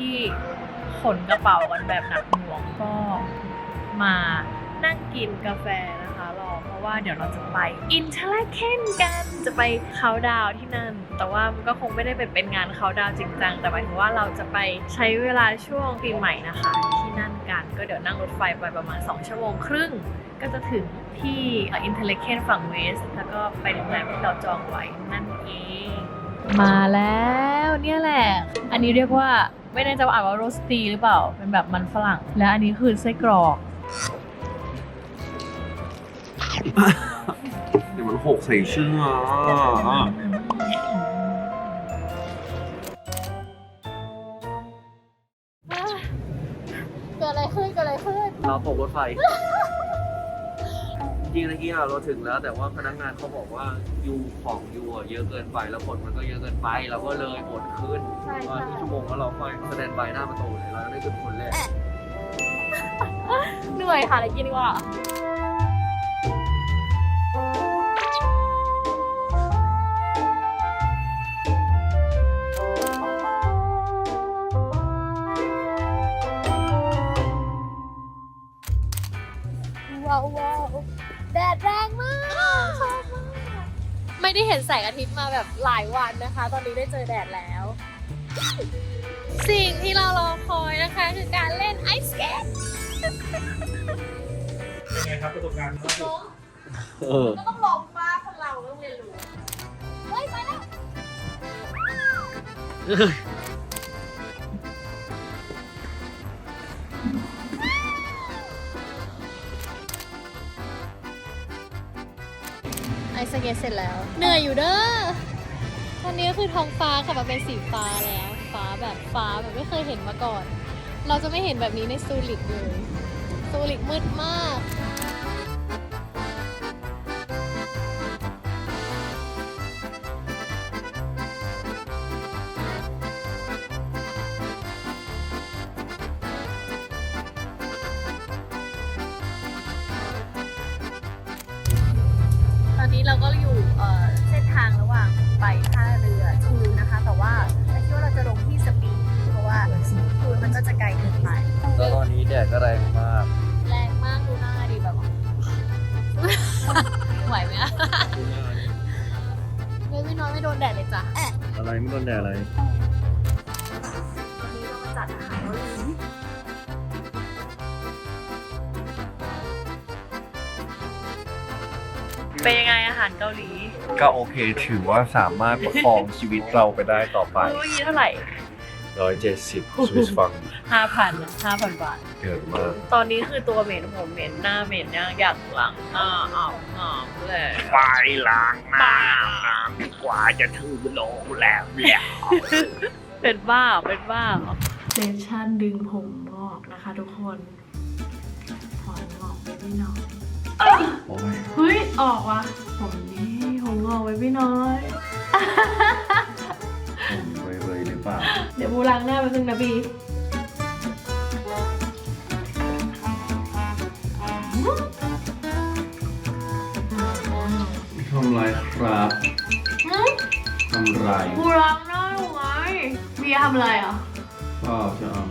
ที่ขนกระเป๋ากันแบบหนักหน่วงก็มานั่งกินกาแฟนะคะรอเพราะว่าเดี๋ยวเราจะไปอินเทอร์แลเคนกันจะไปเขาดาวที่นั่น แต่ว่ามันก็คงไม่ได้เป็นเป็นงานเขาดาวจริงจังแต่หมายถึงว่าเราจะไปใช้เวลาช่วงปีใหม่นะคะ ที่นั่นกันก็เดี๋ยวนั่งรถไฟไปประมาณ 2 ชั่วโมงครึ่ง ก็จะถึงที่อินเทอร์เลเคนฝั่งเวสแล้วก็ไปโรงแรมที่เราจองไว้นั่นเอง มาแล้วเนี่ยแหละ อันนี้เรียกว่า ไม่แน่ใจว่าอ่านว่าโรสตีหรือเปล่า เป็นแบบมันฝรั่ง และอันนี้คือไส้กรอกเดี๋ยวมันหกใส่เชื่ออะเกิดอะไรขึ้นเกิดอะไรขึ้นเราตกรถไฟ จริงๆเมื่อกี้เราถึงแล้ว แต่ว่าพนักงานเขาบอกว่ายูของยูอะเยอะเกินไปแล้วคนมันก็เยอะเกินไปเราก็เลยอดขึ้นใช่ว่าใช่ที่ชั่วโมงแล้วเราค่อยแสดงใบหน้าประตูเลยเราได้ขึ้นคนแรก เหนื่อยค่ะอะไรกินดีกว่า ไม่ได้เห็นแสงอาทิตย์มาแบบหลายวันนะคะ ตอนนี้ได้เจอแดดแล้ว สิ่งที่เรารอคอยนะคะ คือการเล่นไอสเกตเป็นไงครับประสบการณ์ล่าสุดล้มเออก็ต้องล้มป้าคนเราต้องเรียนรู้เฮ้ยไปแล้ว ไอสเก็ตเสร็จแล้ว เหนื่อยอยู่เด้อตอนนี้ก็คือท้องฟ้ากลับมาเป็นสีฟ้าแล้ว ฟ้าแบบฟ้าแบบไม่เคยเห็นมาก่อน เราจะไม่เห็นแบบนี้ในซูริกเลยซูริกมืดมาก นนี้เราก็อยู่เอ่อเส้นทางระหว่างไปท่าเรือทูนะคะ แต่ว่าเราคิดว่าเราจะลงที่สปีดเพราะว่าทูมันก็จะไกลเกินไปแล้วตอนนี้แดดก็แรงมาก แรงมากดูหน้าดิแบบว่าไหวไหมอะเฮ้ยพี่น้อยไม่โดนแดดเลยจ้ะอะไรไม่โดนแดดอะไร เป็นยังไงอาหารเกาหลีก็โอเคถือว่าสามารถประคองชีวิตเราไปได้ต่อไปเมื่อกี้เท่าไหร่170สวิสฟังห้าพันห้าพันบาท เกินมาก ตอนนี้คือตัวเหม็นผมเหม็นหน้าเหม็นย่างอยากล้างหน้าอาบน้ำเลย ไปล้างหน้าน้ำดีกว่าจะถึงโรงแรมแล้วเป็นบ้าเป็นบ้าเซสชั่นดึงผมงอกนะคะทุกคนถอนงอกไปพี่น้อย โอ้ยเฮ้ย ออกว่ะผมนี่ผมงอกไว้พี่น้อย ผมเรยๆหรือเปล่าเดี๋ยวบูล้างหน้าไปนึงนะบีทำไรครับทำไรบูล้างหน้าหนูไงบีทำอะไรอะก็จะเอา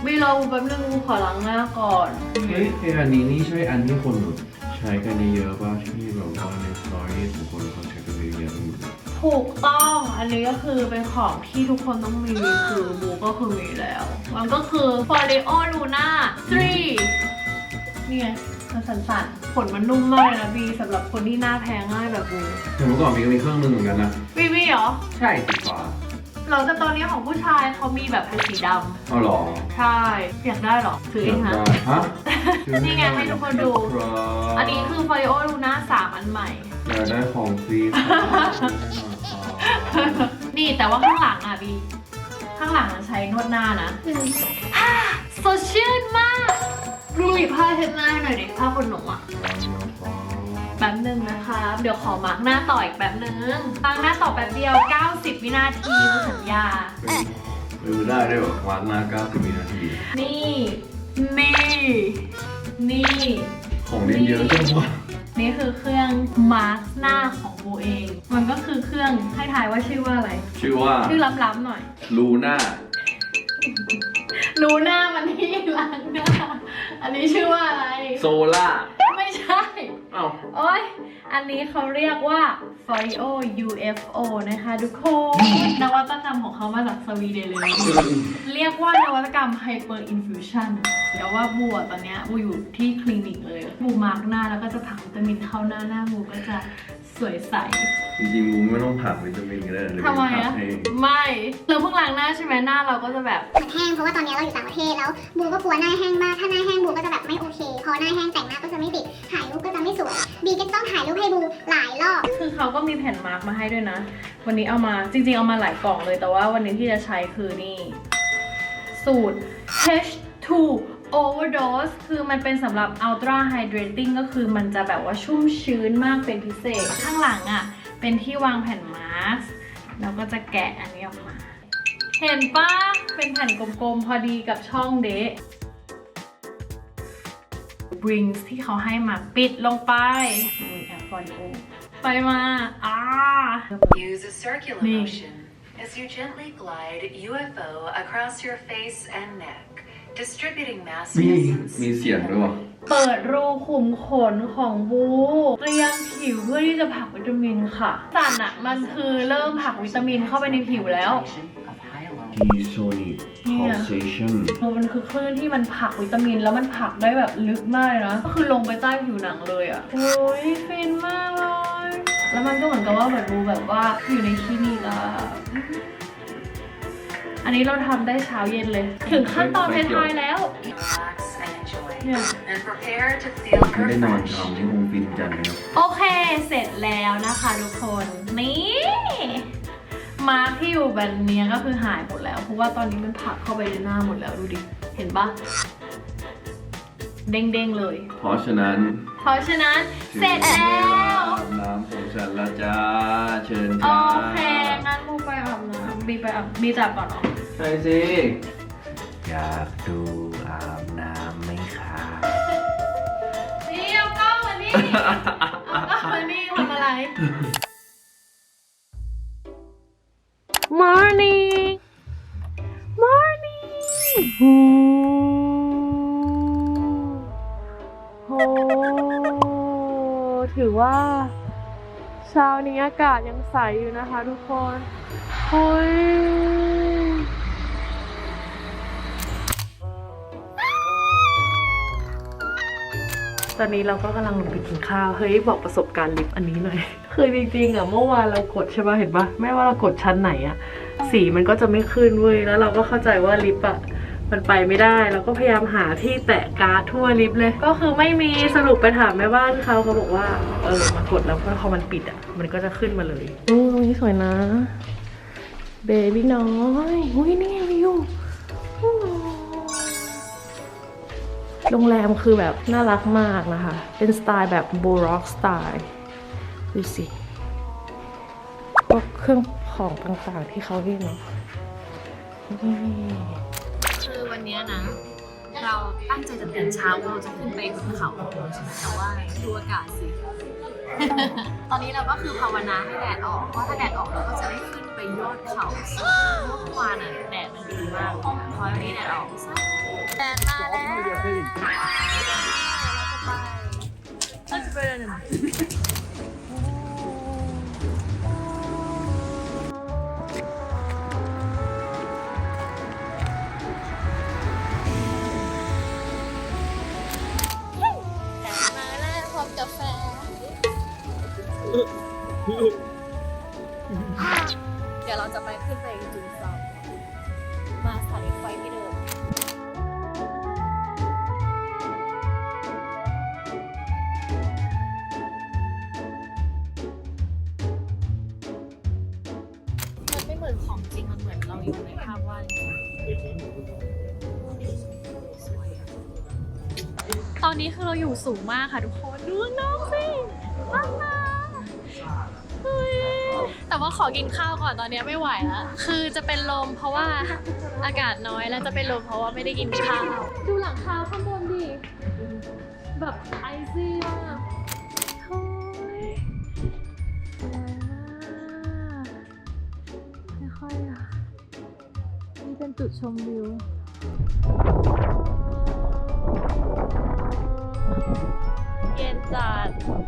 น้บีรอบูแป๊บนึงบูขอล้างหน้าก่อน เฮ้ยไออันนี้นี่ใช่อันที่คนแบบใช้กันเยอะๆป่ะที่แบบว่าในสตอรี่ของคนเขาใช้กันเยอะๆหมดเลยถูกต้องอันนี้ก็คือเป็นของที่ทุกคนต้องมีคือบูก็คือมีแล้ว มันก็คือ f o r e o Luna 3นี่ไงมันสั่นๆขนมันนุ่มมากเลยนะบีสำหรับคนที่หน้าแพ้ง่ายแบบบูแต่เมื่อก่อนมีก็มีเครื่องนึงเหมือนกันนะบีบีเหรอ ใช่สีฟ้า เราจะตอนนี้ของผู้ชายเขามีแบบเป็นสีดเอาหรอำใช่อยากได้เหรอซื้อเองจำนะได้ฮะนี่ไงให้ทุกคนดูครับอันนี้คือ f o r e o Luna 3อันใหม่ อยากได้ของฟรีครับนี่แต่ว่าข้างหลังอะบีข้างหลังอะใช้นวดหน้านะสดชื่นมากดูอีกผ้าเช็ดหน้าให้หน่อยดิผ้าขนหนูอะ เดี๋ยวขอมาร์กหน้าต่ออีกแป๊บหนึ่งมาร์กหน้าต่อแป๊บเดียว 90 วินาทีสัญญาหรือได้ด้วยแบบวางหน้า90วินาที นี่ นี่ นี่ ของเล่นเยอะจังวะนี่คือเครื่องมาร์กหน้าของโบเอง มันก็คือเครื่องให้ทายว่าชื่อว่าอะไร ชื่อว่าชื่อล้ำๆหน่อย ลูน่า รู้หน้ามันที่ล้างหน้า อันนี้ชื่อว่าอะไร โซล่า ไม่ใช่ เอ้า โอ้ย อันนี้เขาเรียกว่า f o r i o UFO นะคะทุกคนนวัตกรรมของเขามาจากสวีเดนเลย เรียกว่านวัตกรรม Hyper Infusion เดี๋ยวว่าบัวตอนเนี้ยบัวอยู่ที่คลินิกเลยบูมาร์กหน้าแล้วก็จะผักวิตามินเข้าหน้าหน้าบูก็จะสวยใส จริงๆบูไม่ต้องผักวิตามินก็ได้เลยทำไมผัอะกให้ไม่เราเพิ่งล้างหน้าใช่ไหมหน้าเราก็จะแบบ มันแห้งเพราะว่าตอนนี้เราอยู่ต่างประเทศแล้วบูก็กลัวหน้าแห้งมาก ถ้าหน้าแห้งบูก็จะแบบไม่โอเค พอหน้าแห้งแต่งหน้าก็จะไม่ติด ถ่ายรูปก็จะไม่สวย บีก็จะต้องถ่ายรูปให้บูหลายรอบ คือเขาก็มีแผ่นมาร์กมาให้ด้วยนะ วันนี้เอามาจริงๆเอามาหลายกล่องเลยแต่ว่าวันนี้ที่จะใช้คือนี่ สูตร H2 Overdose คือมันเป็นสำหรับ Ultra Hydrating ก็คือมันจะแบบว่าชุ่มชื้นมากเป็นพิเศษ ข้างหลังอะ่ะ เป็นที่วางแผ่นมาสก์แล้วก็จะแกะอันนี้ออกมา เห็นปะเป็นแผ่นกลมๆพอดีกับช่องเดะ Brings ที่เขาให้มาปิดลงไปมีแอปฟอริโอไปมาอ่า Use a circular Me. motion as you gently glide UFO across your face and neck, distributing mass มี essence มีเสียงด้วยวะเปิดรูขุมขนของบูเตรียมผิวเพื่อที่จะผลักวิตามินค่ะสันอะมันคือเริ่มผลักวิตามินเข้าไปในผิวแล้ว of hyaluronic ดีโซนิก pulsation มันคือคลื่นที่มันผลักวิตามิน แล้วมันผลักได้แบบลึกมากเลยนะ ก็คือลงไปใต้ผิวหนังเลยอะโอ้ยฟินมากเลย แล้วมันก็เหมือนกับว่าเหมือนบูแบบว่าอยู่ในคลินิกอะอันนี้เราทำได้เช้าเย็นเลย ถึงขั้นตอนท้ายๆแล้ว relax and enjoy. Yeah. And prepare to feel ไม่ได้นอน refreshed. ทำนี่คงฟินจัดเลยครับโอเค เสร็จแล้วนะคะทุกคน นี่ มาร์คที่อยู่แบบเนี้ยก็คือหายหมดแล้ว เพราะว่าตอนนี้มันผลักเข้าไปในหน้าหมดแล้วดูดิ เห็นปะเด้งๆเลย เพราะฉะนั้นเพราะฉะนั้นเสร็จแล้ถึงเวลาวอาบน้ำของฉันละจ้า เชิญโอจ้าเค งั้นมูไปอาบน้ำบีไปอาบบีจับก่อนเนาะใช่สิ อยากดูอาบน้ำไหมคะ นี่เอากล้องมานี่ อากาศยังใสอยู่นะคะทุกคนเฮ้ยตอนนี้เราก็กำลังลงไปกินข้าว เฮ้ย บอกประสบการณ์ลิฟต์อันนี้หน่อย คือจริงๆอะเมื่อวานเรากดใช่ป่ะเห็นป่ะไม่ว่าเรากดชั้นไหนอะ สีมันก็จะไม่ขึ้นเว้ย แล้วเราก็เข้าใจว่าลิฟต์อะมันไปไม่ได้เราก็พยายามหาที่แตะการ์ดทั่วลิฟต์เลย ก็คือไม่มีสรุปไปถามแม่บ้านเขาเขาบอกว่า เออมา กดแล้วพอมันปิดอะ มันก็จะขึ้นมาเลยอู้ตรงนี้สวยนะ เบบี้น้อยอุ้ยนี่ไงวิวอู้โรงแรมคือแบบน่ารักมากนะคะ เป็นสไตล์แบบโบร็อกสไตล์ดูสิพวกเครื่องของต่างๆที่เขาเรียกเนาะนี่คือวันนี้นะ เราตั้งใจจะตื่นเช้าเราจะขึ้นไปบนเขาแต่ว่าดูอากาศสิ ตอนนี้เราก็คือภาวนาให้แดดออกเพราะถ้าแดดออกเราก็จะได้ขึ้นไปยอดเขาสูงเมื่อวานอะแดดมันดีมากพอวันนี้แดดออกแดดมาแล้วเราจะไป เดี๋ยวเราจะไปขึ้นไปดูซองมาสถานีไฟที่เดิมมันไม่เหมือนของจริงมันเหมือนเราอยู่ในภาพวาดจริงๆสวยอะตอนนี้คือเราอยู่สูงมากค่ะทุกคน ดูข้างสิว้าวเฮ้ย แต่ว่าขอกินข้าวก่อนตอนนี้ไม่ไหวแล้วคือจะเป็นลมเพราะว่าอากาศน้อยแล้วจะเป็นลมเพราะว่าไม่ได้กินข้าว ดูหลังคาข้างบนดิ แบบไอซี่มากเฮ้ยสวยมากค่อยอะ นี่เป็นจุดชมวิว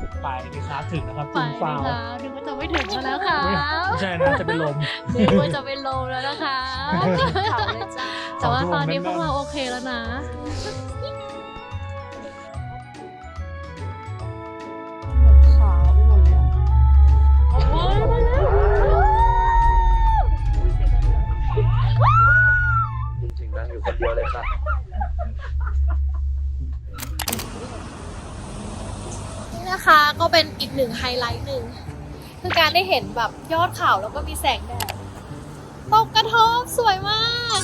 จัดไปดีครับถึงนะครับไปจุงฟาวนะคะนึกว่าจะไม่ถึงกันแล้วค่ะไม่ใช่นะจะเป็นลม นึกว่าจะเป็นลมแล้วนะคะ เขาเลยจ้าแต่ว่าตอนนี้พวกเราโอเคแล้วนะ ขาวไปหมดเลยโอ้ยมาแล้วจริงๆนั่งอยู่คนเดียวเลยค่ะ นี่นะคะก็เป็นอีกหนึ่งไฮไลท์หนึ่งคือการได้เห็นแบบยอดเขาแล้วก็มีแสงแดดตกกระทบสวยมาก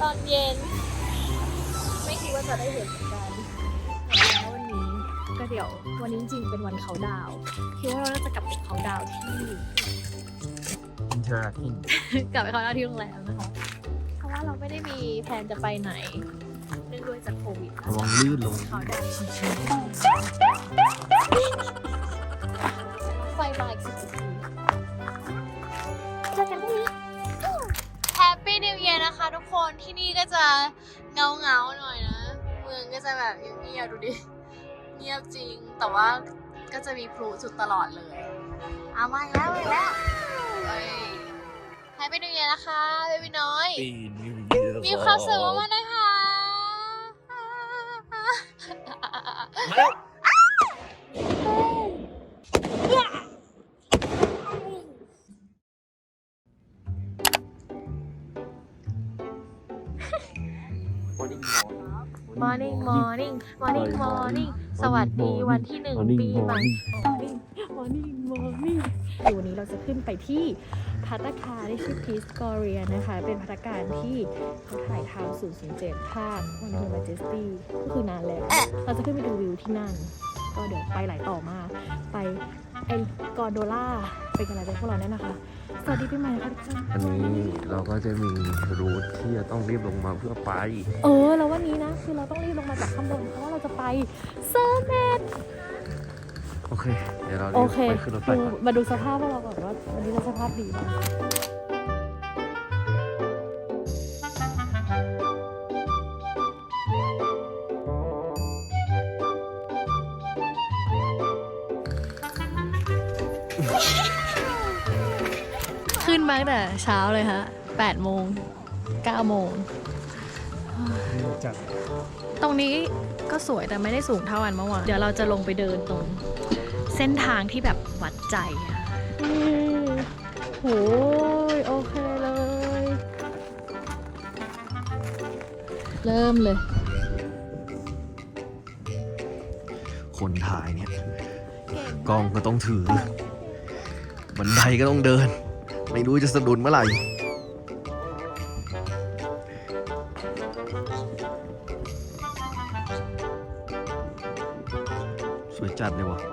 ตอนเย็น ไม่คิดว่าจะได้เห็นเหมือนกันแล้ววันนี้ก็เดี๋ยววันนี้จริงๆเป็นวันเขาดาวน์คิดว่าเราจะกลับไปเขาดาวน์ที่อินเทอร์ทิงกลับไปเขาดาวน์ที่โรงแรมนะคะเพราะว่าเราไม่ได้มีแผนจะไปไหนเนื่องด้วยจากโควิดระวังลื่นลงเขาดาวน์ชิวๆ ไฟมาอีกสิบนาทีเจอกันพรุ่งนี้แฮปปี้นิวเยียร์นะคะทุกคนที่นี่ก็จะเงาเงาๆหน่อยนะ เมืองก็จะแบบเงียบๆดูดิ เงียบจริง แต่ว่าก็จะมีพลุจุดตลอดเลยเอามาอีกแล้วมาอีกแล้วแฮปปี้นิวเยียร์นะคะเบบี้น้อย ปีนิวเยียร์มีความสุขมากๆนะคะ Morning Morning Morning Morning สวัสดีวันที่หนึ่งปีใหม่ Morning Morning Morning เดี๋ยววันนี้เราจะขึ้นไปที่พัตตาคารที่ชื่อ Peace Gloria นะคะ เป็นพัตตาคารที่เขาถ่ายทำ007ภาควันเดอร์มาเจสตี้ก็คือนานแล้ว เราจะขึ้นไปดูวิวที่นั่น ก็เดี๋ยวไปหลายต่อมากไปไอ้กอนโดล่าเป็นกำลังใจพวกเราแน่นะคะ สวัสดีปีใหม่ค่ะทุกท่านอันนี้เราก็จะมีรูทที่จะต้องรีบลงมาเพื่อไป เออแล้ววันนี้นะ คือเราต้องรีบลงมาจากข้างบนเพราะว่าเราจะไปเซอร์เมดโอเค เดี๋ยวเราโอรีบเคไปขึ้นรถไฟดูก่อน มาดูสภาพพวกเราก่อนว่าวันนี้เราสภาพดีไหม เช้าเลยฮะ8โมง9โมงจัดตรงนี้ก็สวยแต่ไม่ได้สูงเท่าอันเมื่อวานเดี๋ยวเราจะลงไปเดินตรง เส้นทางที่แบบวัดใจอะโหยโอเคเลย เริ่มเลย คนถ่ายเนี่ย กล้องก็ต้องถือ บันไดก็ต้องเดิน ไม่รู้จะสะดุดเมื่อไหร่สวยจัดเลยวะ